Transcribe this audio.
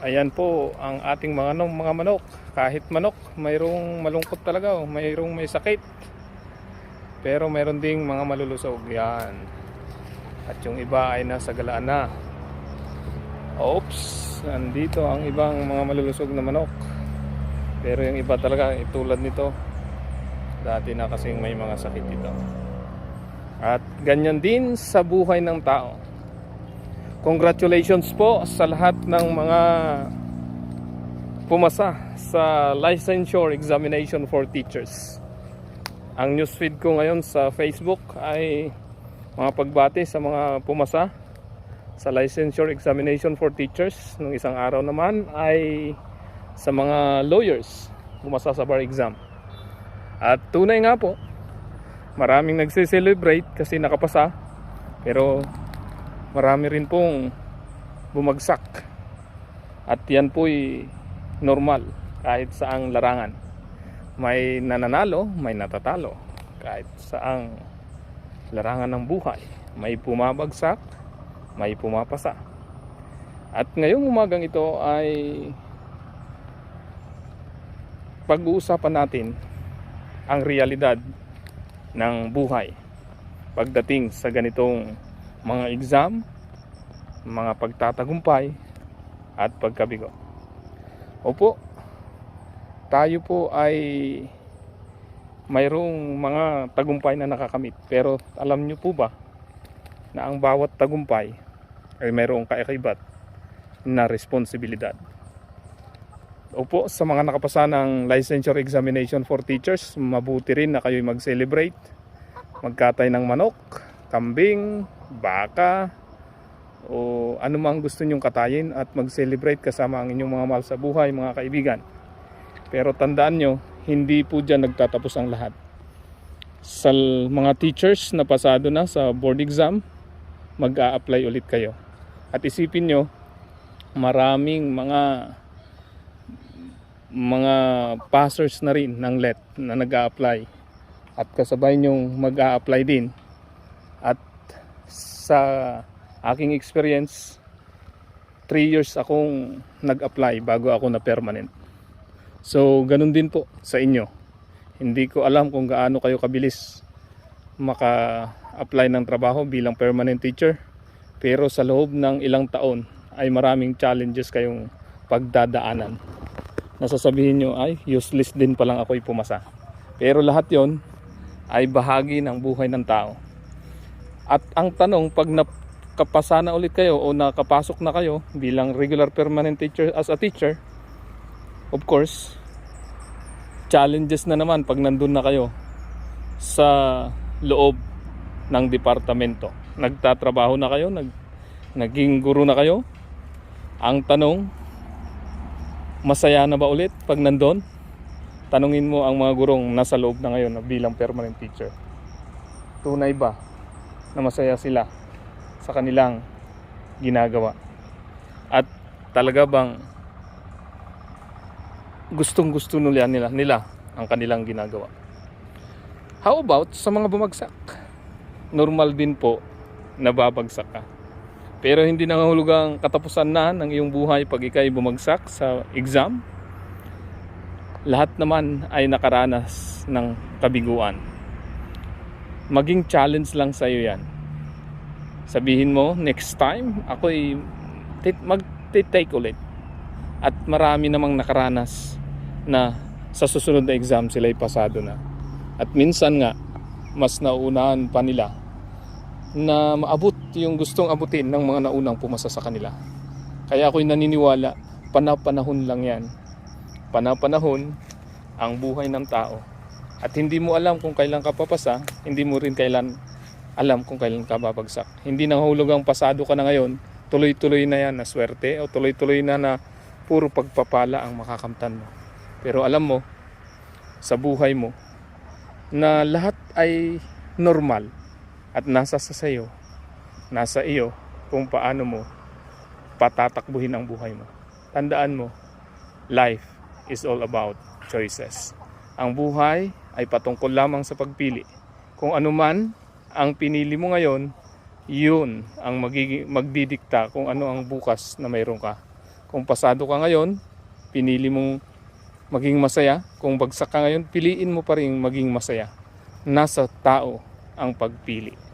Ayan po ang ating mga, ano, mga manok. Kahit manok, mayroong malungkot talaga. Oh. Mayroong may sakit. Pero mayroon ding mga malulusog. Yan. At yung iba ay nasa galaan na. Oops! Nandito ang ibang mga malulusog na manok. Pero yung iba talaga, eh, tulad nito. Dati na kasing may mga sakit dito. At ganyan din sa buhay ng tao. Congratulations po sa lahat ng mga pumasa sa licensure examination for teachers. Ang newsfeed ko ngayon sa Facebook ay mga pagbati sa mga pumasa sa licensure examination for teachers. Nung isang araw naman ay sa mga lawyers pumasa sa bar exam. At tunay nga po, maraming nagse-celebrate kasi nakapasa. Pero marami rin pong bumagsak. At yan po'y normal kahit saang larangan. May nananalo, may natatalo. Kahit saang larangan ng buhay. May pumabagsak, may pumapasa. At ngayong umagang ito ay pag-uusapan natin ang realidad ng buhay pagdating sa ganitong mga exam, mga pagtatagumpay at pagkabigo. Opo, tayo po ay mayroong mga tagumpay na nakakamit. Pero alam nyo po ba na ang bawat tagumpay ay mayroong kaikibat na responsibilidad. Opo, sa mga nakapasa ng licensure examination for teachers, mabuti rin na kayo'y mag-celebrate. Magkatay ng manok, kambing, baka, o anumang gusto nyong katayin at mag-celebrate kasama ang inyong mga mahal sa buhay, mga kaibigan. Pero tandaan nyo, hindi po dyan nagtatapos ang lahat. Sa mga teachers na pasado na sa board exam, mag-a-apply ulit kayo. At isipin nyo, maraming mga mga passers na rin ng let na nag apply at kasabay nyong mag apply din sa aking experience 3 years akong nag-apply bago ako na permanent so ganun din po sa inyo hindi ko alam kung gaano kayo kabilis maka-apply ng trabaho bilang permanent teacher pero sa loob ng ilang taon ay maraming challenges kayong pagdadaanan nasasabihin nyo ay useless din palang ako'y pumasa. Pero lahat yon ay bahagi ng buhay ng tao. At ang tanong, pag nakapasa na ulit kayo o nakapasok na kayo bilang regular permanent teacher as a teacher, of course, challenges na naman pag nandun na kayo sa loob ng departamento. Nagtatrabaho na kayo, nag, naging guro na kayo. Ang tanong, masaya na ba ulit pag nandun? Tanungin mo ang mga gurong nasa loob na ngayon bilang permanent teacher. Tunay ba na masaya sila sa kanilang ginagawa? At talaga bang gustong gusto nila nila, nila ang kanilang ginagawa? How about sa mga bumagsak? Normal din po na babagsak ka. Pero hindi nangahulugang katapusan na ng iyong buhay pag ikay bumagsak sa exam. Lahat naman ay nakaranas ng kabiguan. Maging challenge lang sa iyo yan. Sabihin mo, next time, ako'y mag-take ulit. At marami namang nakaranas na sa susunod na exam sila'y pasado na. At minsan nga, mas nauunahan pa nila na maabot yung gustong abutin ng mga naunang pumasa sa kanila. Kaya ako'y naniniwala, panapanahon lang yan. Panapanahon ang buhay ng tao. At hindi mo alam kung kailan ka papasa, hindi mo rin kailan alam kung kailan ka babagsak. Hindi nangahulugang pasado ka na ngayon, tuloy-tuloy na yan na swerte o tuloy-tuloy na na puro pagpapala ang makakamtan mo. Pero alam mo, sa buhay mo, na lahat ay normal at nasa sa sayo, nasa iyo kung paano mo patatakbuhin ang buhay mo. Tandaan mo, life is all about choices. Ang buhay ay patungkol lamang sa pagpili. Kung ano man ang pinili mo ngayon, yun ang magiging, magdidikta kung ano ang bukas na mayroon ka Kung pasado ka ngayon, pinili mong maging masaya. Kung bagsak ka ngayon, piliin mo pa rin maging masaya. Nasa tao ang pagpili.